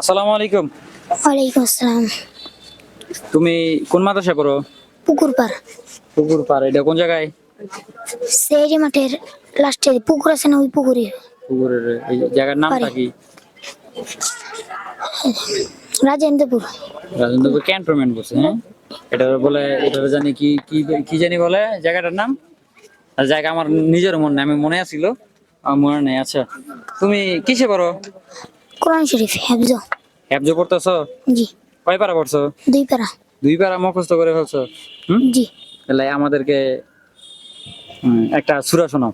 আসসালামু আলাইকুম। ওয়ালাইকুম আসসালাম। তুমি কোন মাদ্রাসায় পড়ো? পুকুর পার। পুকুর পার এটা কোন জায়গায়? সেই মাঠের লাস্টে পুকুর আছে না ওই পুকুরে? পুকুরের এই জায়গার নামটা কি? রাজেন্দ্রপুর। রাজেন্দ্রপুর ক্যান্টনমেন্ট বলছে হ্যাঁ? এটা বলে এটা জানি কি কি কি জানি বলে জায়গাটার নাম? আর জায়গা আমার নিজের মনে নেই, আমি মনে আছিল আমার মনে নেই আচ্ছা। তুমি কিসে পড়ো? কোরআন শরীফ হেফজ হ্যাবজো পড়তেছো? জি। কয় পারা পড়ছো? দুই পারা। দুই পারা মুখস্থ করে ফেলছো? হুম? জি। তাহলে আমাদেরকে একটা সুরা শোনাও।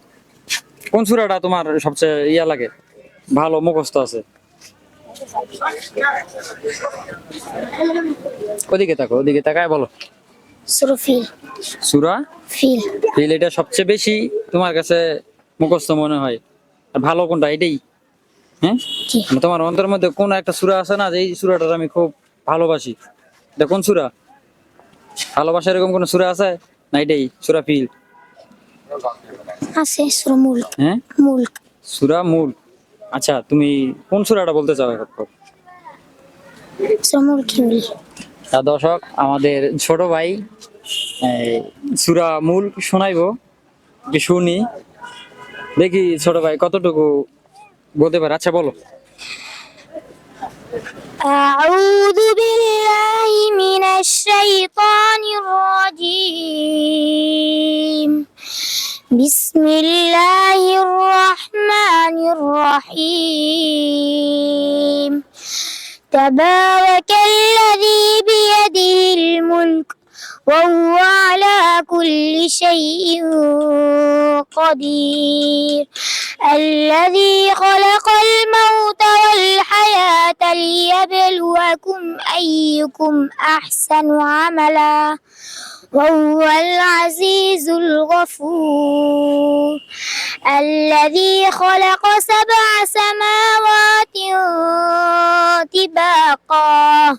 কোন সুরাটা তোমার সবচেয়ে ইয়া লাগে? ভালো মুখস্থ আছে? ওদিকে তাকো ওদিকে তাকায় বলো। সুরো ফিল। সুরা ফিল। ফিল এটা সবচেয়ে বেশি তোমার কাছে মুখস্থ মনে হয়। ভালো কোনটা? এটাই। হ্যাঁ তোমার অন্তরের মধ্যে কোন একটা সুরা আছে না যে এই সুরাটা আমি খুব ভালোবাসি? কোন সুরা? ভালোবাসা এরকম কোন সুরা আছে? না এটাই সুরা ফিল? আছে সুরো মুল্ক হ্যাঁ? মুল্ক সুরা মূল। আচ্ছা তুমি কোন সুরাটা বলতে চাও এখন? সুরো মুল্ক বলি? তা দর্শক আমাদের ছোট ভাই সুরা মূল শোনাইবো শুনি। দেখি ছোট ভাই কতটুকু বলতে পারে আচ্ছা বলো أعوذ بالله من الشيطان الرجيم بسم الله الرحمن الرحيم تبارك الذي بيده الملك وهو على كل شيء قدير الذي خلق الموت والحياة ليبلوكم أيكم أحسن عملا وهو العزيز الغفور. الذي خلق سبع سماوات طباقا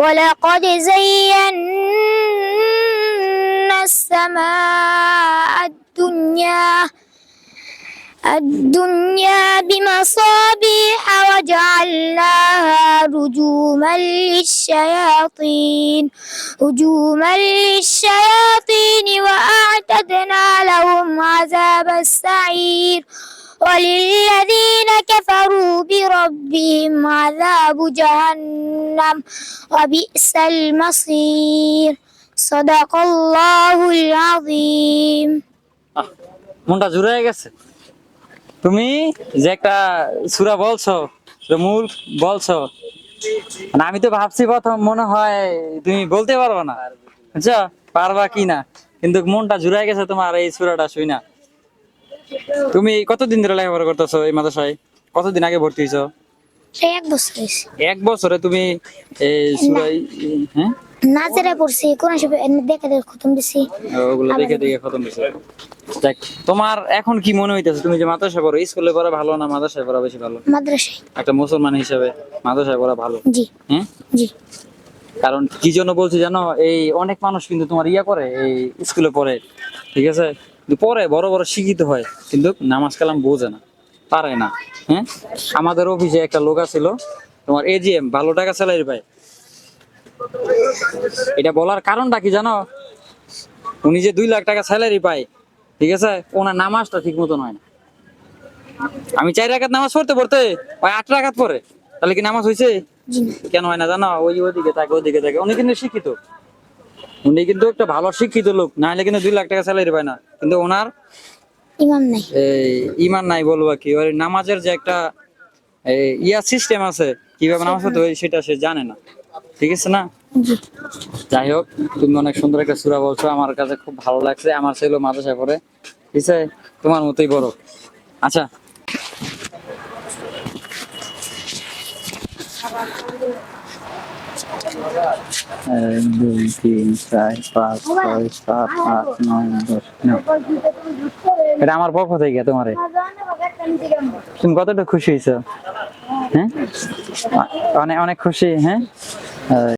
ولقد زينا السماء الدنيا الدنيا بمصابيح وجعلناها رجوما للشياطين رجوما للشياطين وأعتدنا لهم عذاب السعير. وللذين كفروا بربهم عذاب جهنم وبئس المصير صدق الله العظيم আহ, মনটা জুড়ে গেছে তুমি যে একটা সুরা বলছো যে মূল বলছো মানে আমি তো ভাবছি প্রথম মনে হয় তুমি বলতে পারবা না বুঝছো পারবা কি না কিন্তু মনটা জুড়ে গেছে তোমার এই সুরাটা শুই না তুমি কতদিন ধরে লেখাপড়া করতেছো এই মাদ্রাসায়? কতদিন আগে ভর্তি হয়েছো? এক বছর এক বছরে তুমি এই সুরাই হ্যাঁ? নাচেরা পড়ছি কোন দেখে দেখে খতম দিছি। ওগুলো দেখে দেখে খতম হয়েছে দেখ তোমার এখন কি মনে হইতেছে? তুমি যে মাদ্রাসায় পড়ো স্কুলে পড়া ভালো না মাদ্রাসায় পড়া বেশি ভালো? মাদ্রাসায়। একটা মুসলমান হিসেবে মাদ্রাসায় পড়া ভালো? জি। হ্যাঁ? জি। কারণ কি জন্য বলছি জানো এই অনেক মানুষ কিন্তু তোমার ইয়া করে এই স্কুলে পড়ে ঠিক আছে? পরে বড় বড় শিক্ষিত হয়, কিন্তু নামাজ কালাম বোঝে না, পারে না হ্যাঁ? আমাদের অফিসে একটা লোক আছিল, তোমার এজিএম ভালো টাকা স্যালারি পায়। এটা বলার কারণটা কি জানো? উনি যে দুই লাখ টাকা স্যালারি পায়, ঠিক আছে? ওনার নামাজটা ঠিক মতন হয় না। আমি চার রাখাত নামাজ পড়তে পড়তে, ওই আট রাখাত পরে তাহলে কি নামাজ হয়েছে কেন হয় না জানো? ওই ওদিকে থাকে ওদিকে থাকে। উনি কিন্তু শিক্ষিত। উনি কিন্তু একটা ভালো শিক্ষিত লোক, না হলে কিন্তু দুই লাখ টাকা স্যালারি পায় না। কিন্তু ওনার ইমাম নাই। এই ইমান নাই বলব কি। ওই নামাজের যে একটা ইয়া সিস্টেম আছে কীভাবে নামাজ পড়তে হয় সেটা সে জানে না। ঠিক আছে না? যাই হোক তুমি অনেক সুন্দর একটা সুরা বলছো আমার কাছে খুব ভালো লাগছে আমার ছেলে মাদ্রাসায় পড়ে। ঠিক আছে? তোমার মতোই বড়। আচ্ছা। দুই, তিন, চার, পাঁচ, ছয়, সাত, আট, নয়, দশ। এটা আমার পক্ষ থেকে তোমার। তুমি কতটা খুশি হয়েছো? হ্যাঁ? অনেক অনেক খুশি হ্যাঁ?